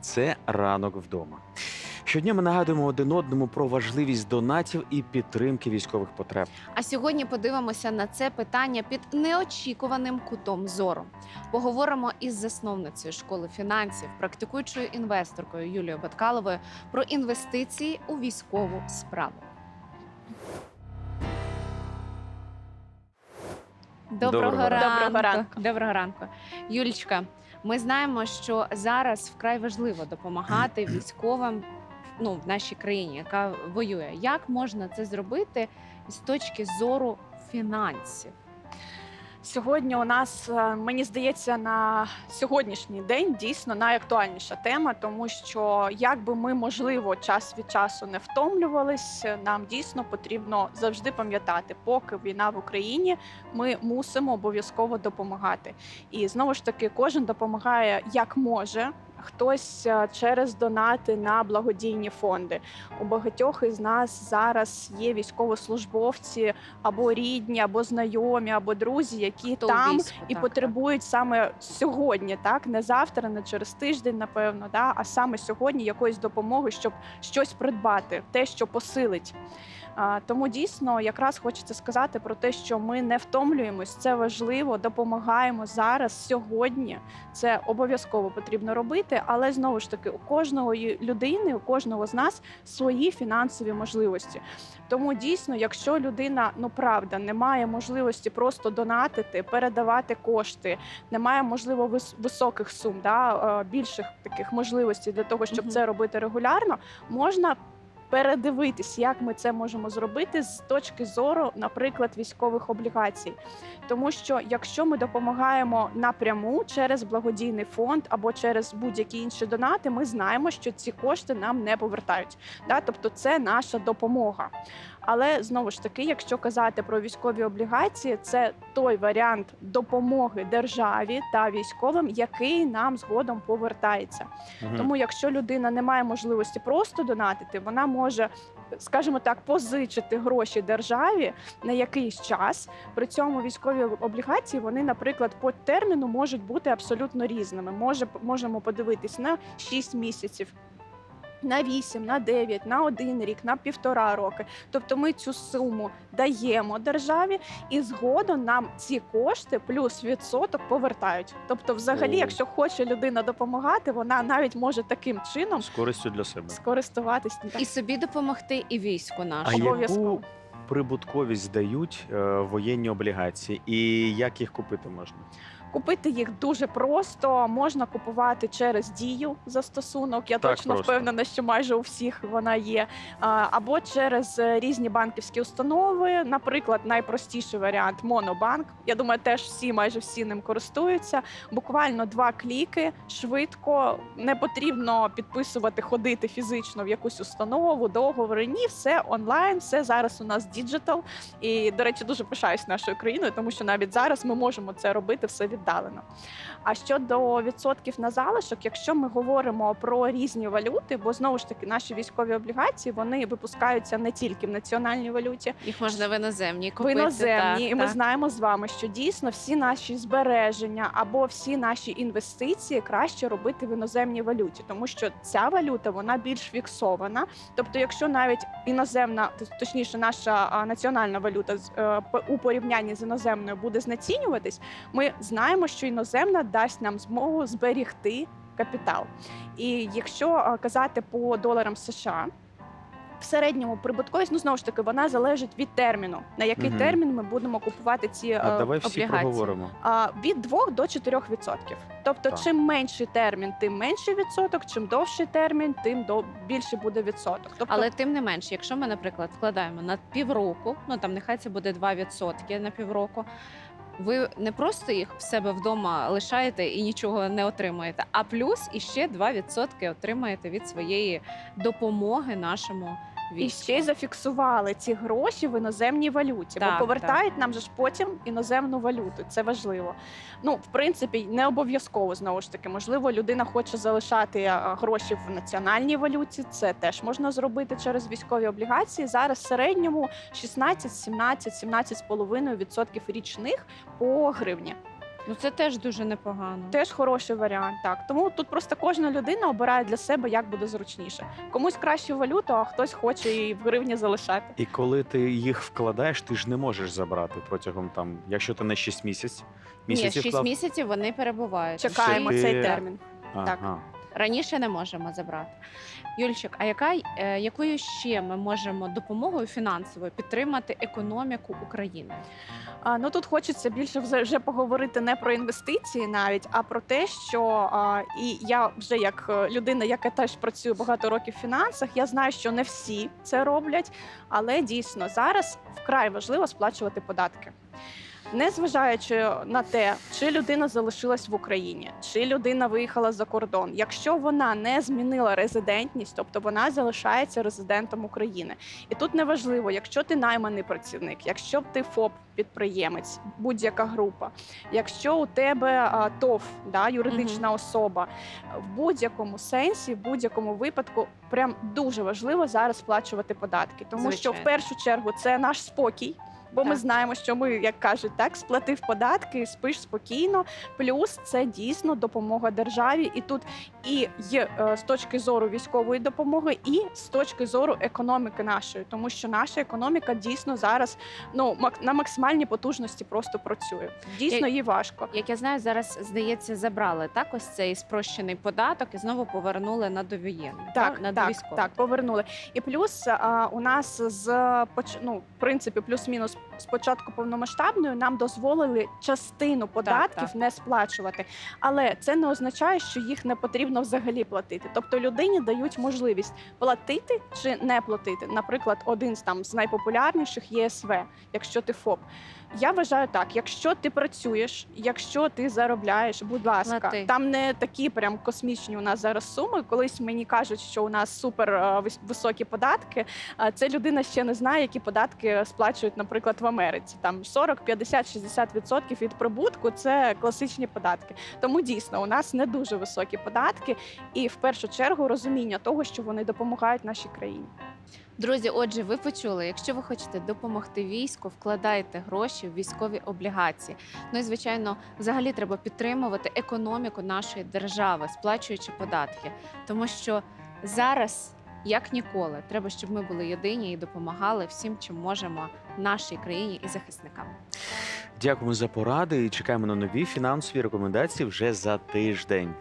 Це ранок вдома. Щодня ми нагадуємо один одному про важливість донатів і підтримки військових потреб. А сьогодні подивимося на це питання під неочікуваним кутом зору. Поговоримо із засновницею школи фінансів, практикуючою інвесторкою Юлією Баткаловою про інвестиції у військову справу. Доброго, Доброго ранку. Доброго ранку. Доброго ранку. Юлічка, ми знаємо, що зараз вкрай важливо допомагати військовим ну, в нашій країні, яка воює. Як можна це зробити з точки зору фінансів? Сьогодні у нас, е, мені здається, на сьогоднішній день дійсно найактуальніша тема, тому що як би ми, можливо, час від часу не втомлювались, нам дійсно потрібно завжди пам'ятати, поки війна в Україні, ми мусимо обов'язково допомагати. І знову ж таки, кожен допомагає як може. Хтось е, через донати на благодійні фонди. У багатьох із нас зараз є військовослужбовці або рідні, або знайомі, або друзі, які Хто там війську, і так, потребують саме сьогодні, так не завтра, не через тиждень, напевно, да, а саме сьогодні якоїсь допомоги, щоб щось придбати, те, що посилить. Тому дійсно якраз хочеться сказати про те, що ми не втомлюємось. Це важливо, допомагаємо зараз, сьогодні. Це обов'язково потрібно робити, але знову ж таки, у кожної людини, у кожного з нас свої фінансові можливості. Тому дійсно, якщо людина ну правда не має можливості просто донатити, передавати кошти, не має можливо вис- високих сум, да, більших таких можливостей для того, щоб Мгм. це робити регулярно, можна. Передивитись, як ми це можемо зробити з точки зору, наприклад, військових облігацій, тому що якщо ми допомагаємо напряму через благодійний фонд або через будь-які інші донати, ми знаємо, що ці кошти нам не повертають. Да? Тобто це наша допомога. Але знову ж таки, якщо казати про військові облігації, це той варіант допомоги державі та військовим, який нам згодом повертається. Мгм. Тому, якщо людина не має можливості просто донатити, вона може, скажімо так, позичити гроші державі на якийсь час. При цьому військові облігації вони, наприклад, по терміну можуть бути абсолютно різними. Може, можемо подивитись на 6 місяців. На 8, на 9, на 1 рік, на півтора роки. Тобто ми цю суму даємо державі, і згодом нам ці кошти плюс відсоток повертають. Тобто, взагалі, О. якщо хоче людина допомагати, вона навіть може таким чином З користю для себе. скористуватись. І собі допомогти, і війську А нашому. Обов'язково. яку прибутковість дають е, воєнні облігації, і як їх купити можна? Купити їх дуже просто. Можна купувати через дію застосунок. Я Так точно просто. впевнена, що майже у всіх вона є. Або через е, різні банківські установи. Наприклад, найпростіший варіант Монобанк. Я думаю, теж всі, майже всі ним користуються. Буквально два кліки, швидко, не потрібно підписувати, ходити фізично в якусь установу, договори. Ні, все онлайн, все зараз у нас діджитал. І, до речі, дуже пишаюсь нашою країною, тому що навіть зараз ми можемо це робити все віддалено. А щодо відсотків на залишок, якщо ми говоримо про різні валюти, бо знову ж таки наші військові облігації вони випускаються не тільки в національній валюті, Їх можна в іноземній в купити. іноземній, так, і ми так. знаємо з вами, що дійсно всі наші збереження або всі наші інвестиції краще робити в іноземній валюті, тому що ця валюта вона більш фіксована. Тобто, якщо навіть іноземна, точніше, наша національна валюта е, у порівнянні з іноземною буде знецінюватись, ми знаємо, що іноземна дасть нам змогу зберігти капітал. І якщо казати по доларам США. В середньому прибутковість, ну знову ж таки, вона залежить від терміну, на який Мгм. термін ми будемо купувати ці А е, давай всі облігації. проговоримо. а, від 2 до 4 відсотків. Тобто, Так. чим менший термін, тим менший відсоток, чим довший термін, тим до більше буде відсоток. Тобто, Але тим не менше, якщо ми, наприклад, вкладаємо на півроку, ну там нехай це буде 2% на півроку. Ви не просто їх в себе вдома лишаєте і нічого не отримаєте, а плюс іще 2% отримаєте від своєї допомоги нашому. І ще й зафіксували ці гроші в іноземній валюті, Так, бо повертають нам же ж потім іноземну валюту. Це важливо. Ну, в принципі, не обов'язково знову ж таки. Можливо, людина хоче залишати а, гроші в національній валюті. Це теж можна зробити через військові облігації. Зараз в середньому 16, 17, 17,5% річних по гривні. Ну це теж дуже непогано. Теж хороший варіант. Так тому тут просто кожна людина обирає для себе, як буде зручніше. Комусь краще валюту, а хтось хоче її в гривні залишати. І коли ти їх вкладаєш, ти ж не можеш забрати протягом там, якщо ти на 6 місяць, Ні, місяців 6 вклав. місяців вони перебувають. Чекаємо ти- цей термін. так. Раніше не можемо забрати. Юльчик, а яка, е, якою ще ми можемо допомогою фінансовою підтримати економіку України? А, ну тут хочеться більше вже вже поговорити не про інвестиції навіть, а про те, що а, і я вже як е, людина, яка теж працює багато років в фінансах, я знаю, що не всі це роблять, але дійсно зараз вкрай важливо сплачувати податки. Незважаючи на те, чи людина залишилась в Україні, чи людина виїхала за кордон, якщо вона не змінила резидентність, тобто вона залишається резидентом України. І тут неважливо, якщо ти найманий працівник, якщо ти ФОП підприємець, будь-яка група, якщо у тебе а, ТОВ, да, юридична особа, в будь-якому сенсі, в будь-якому випадку, прям дуже важливо зараз сплачувати податки, тому що в першу чергу це наш спокій. Бо ми Так. знаємо, що ми, як кажуть, так сплатив податки, спиш спокійно. Плюс це дійсно допомога державі, і тут і є е, з точки зору військової допомоги, і з точки зору економіки нашої, тому що наша економіка дійсно зараз ну мак- на максимальній потужності просто працює. Дійсно, їй важко. Як я знаю, зараз здається, забрали так ось цей спрощений податок і знову повернули на довоєнний, Так, на так, так, повернули. І плюс а, у нас з поч- ну, в принципі, плюс-мінус з початку повномасштабної нам дозволили частину податків так. не сплачувати. Але це не означає, що їх не потрібно взагалі платити. Тобто людині дають можливість платити чи не платити. Наприклад, один з там з найпопулярніших ЄСВ, якщо ти ФОП. Я вважаю так: якщо ти працюєш, якщо ти заробляєш, будь ласка, Плати. там не такі прям космічні у нас зараз суми. Колись мені кажуть, що у нас супер високі податки. Це людина ще не знає, які податки сплачують, наприклад, в Америці. Там 40, 50, 60 відсотків від прибутку це класичні податки. Тому дійсно у нас не дуже високі податки, і в першу чергу розуміння того, що вони допомагають нашій країні. Друзі, отже, ви почули, якщо ви хочете допомогти війську, вкладайте гроші в військові облігації. Ну і звичайно, взагалі треба підтримувати економіку нашої держави, сплачуючи податки, тому що зараз. Як ніколи, треба, щоб ми були єдині і допомагали всім, чим можемо нашій країні і захисникам. Дякуємо за поради і чекаємо на нові фінансові рекомендації вже за тиждень.